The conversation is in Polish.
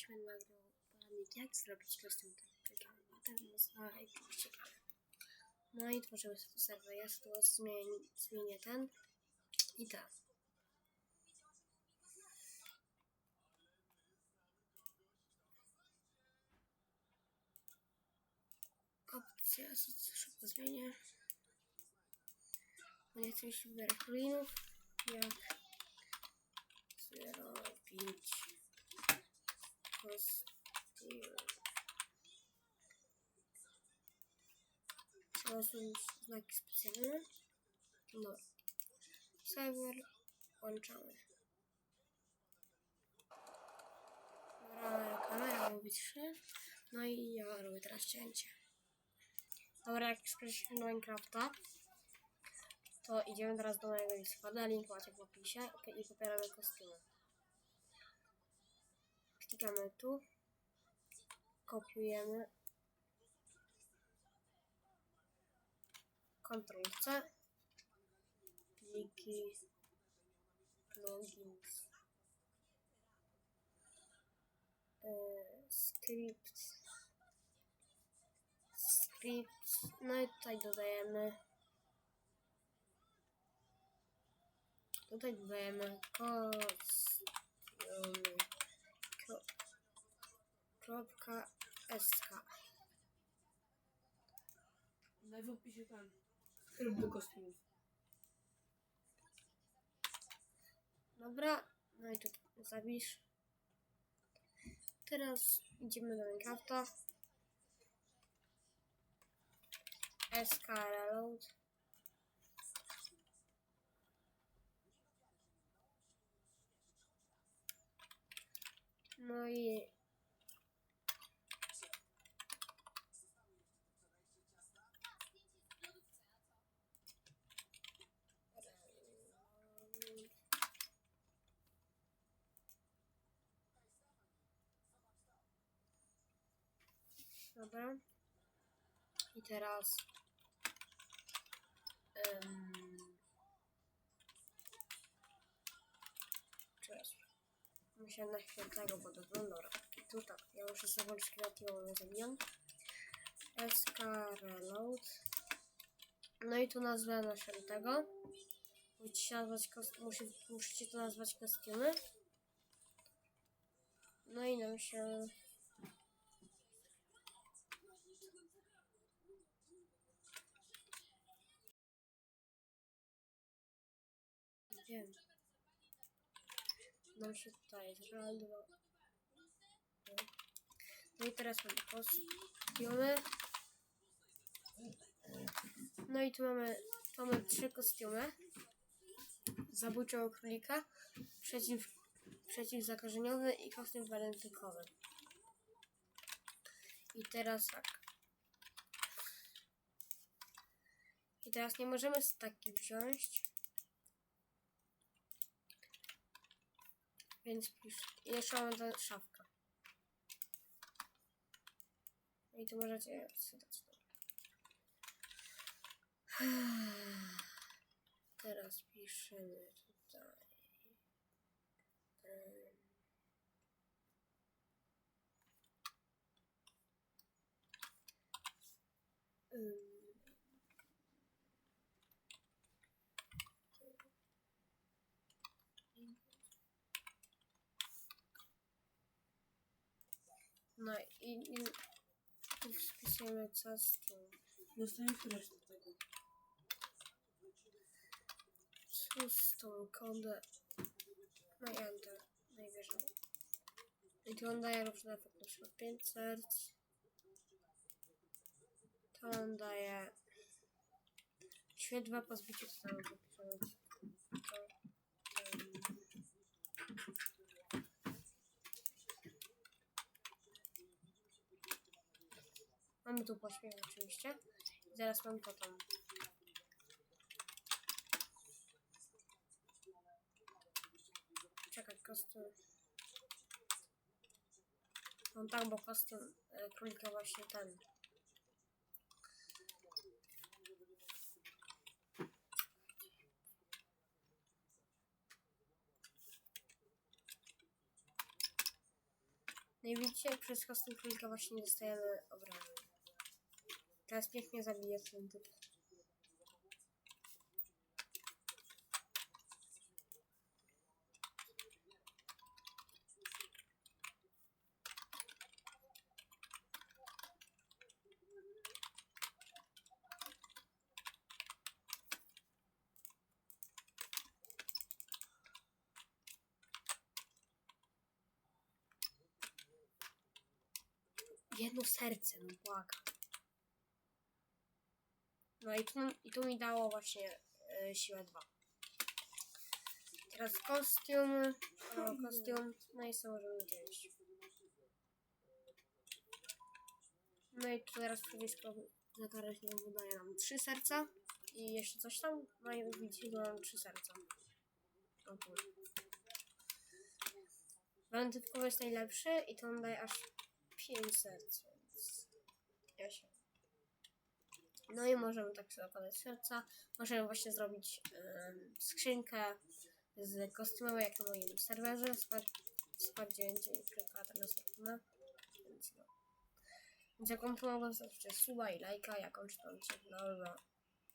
Mieliśmy nagrał poradnik, jak zrobić kreślonkę. Klikamy na ten. Tak. No i tworzymy sobie serwer. Ja tu zmienię, zmienię ten i ten. Opcję ja szybko zmienię. Bo nie chcę mi się wybierać. Jak 0,5 Postil. Trzeba usunąć znaki specjalne. No. Serwer. Włączamy. Dobra, kamera ma być No i ja robię teraz cięcie. Dobra, jak skończyliśmy Minecrafta, to idziemy teraz do mojego Discorda, link macie w opisie okay, i popieramy kostiumy. Klikamy tu, kopiujemy, Ctrl C, pliki, plugins, yy, script, script, no i tutaj dodajemy. Tutaj dodajemy kostiumy. SK. Daj w opisie ten. Rób do kostiumów. Dobra, no i tu zapisz. Teraz idziemy do Minecrafta. SK reload. No i Dobra. I teraz um, Cześć. Muszę na chwilę tego, bo do dobra. I tu tak, ja muszę sobie włączyć kreatywą, nie zabijam. SK Reload. No i tu nazwę naszego tego. Musicie nazwać musi, musicie to nazwać kostiumy. No i nam się Wiem. Nam się tutaj zradło. No i teraz mamy kostiumy. No i tu mamy, tu mamy trzy kostiumy. Zabójczego królika, przeciw, przeciwzakażeniowy i kostium walentynkowy. I teraz tak. I teraz nie możemy z taki wziąć. Więc jeszcze mamy tę szafkę. I tu możecie wsadzać. Teraz piszemy tutaj. No i, i tu wpisujemy custom, Dostaniesz resztę tego. custom kodę. No i enter, najwyżej. I tu on daje różne efekty, na przykład 5 serc. To on daje świetła po zbiciu stanu Mamy tu pośpiech oczywiście. I zaraz mam potem. Czekaj, kostium. No tak, bo kostium e, królika właśnie ten. No i widzicie, przez kostym królika właśnie dostajemy obrażeń. Teraz pięknie zabije ten typ. Jedno serce, no błagam. No i tu, i tu mi dało właśnie e, siłę 2. Teraz kostium, o, kostium, no i co możemy wziąć. No i tu teraz przycisko zakaźnie wydaje nam 3 serca i jeszcze coś tam, no i widzicie, mam 3 serca. O tu. Walentynkowy jest najlepszy i to on daje aż 5 serc, więc ja się. No i możemy tak sobie okładać serca. Możemy właśnie zrobić em, skrzynkę z kostiumowej, jak na moim serwerze. Spad, spad 9 kreator następna. Więc no. Więc jak wam pomogło, zostawcie suba i lajka. Ja kończę tam. No, no.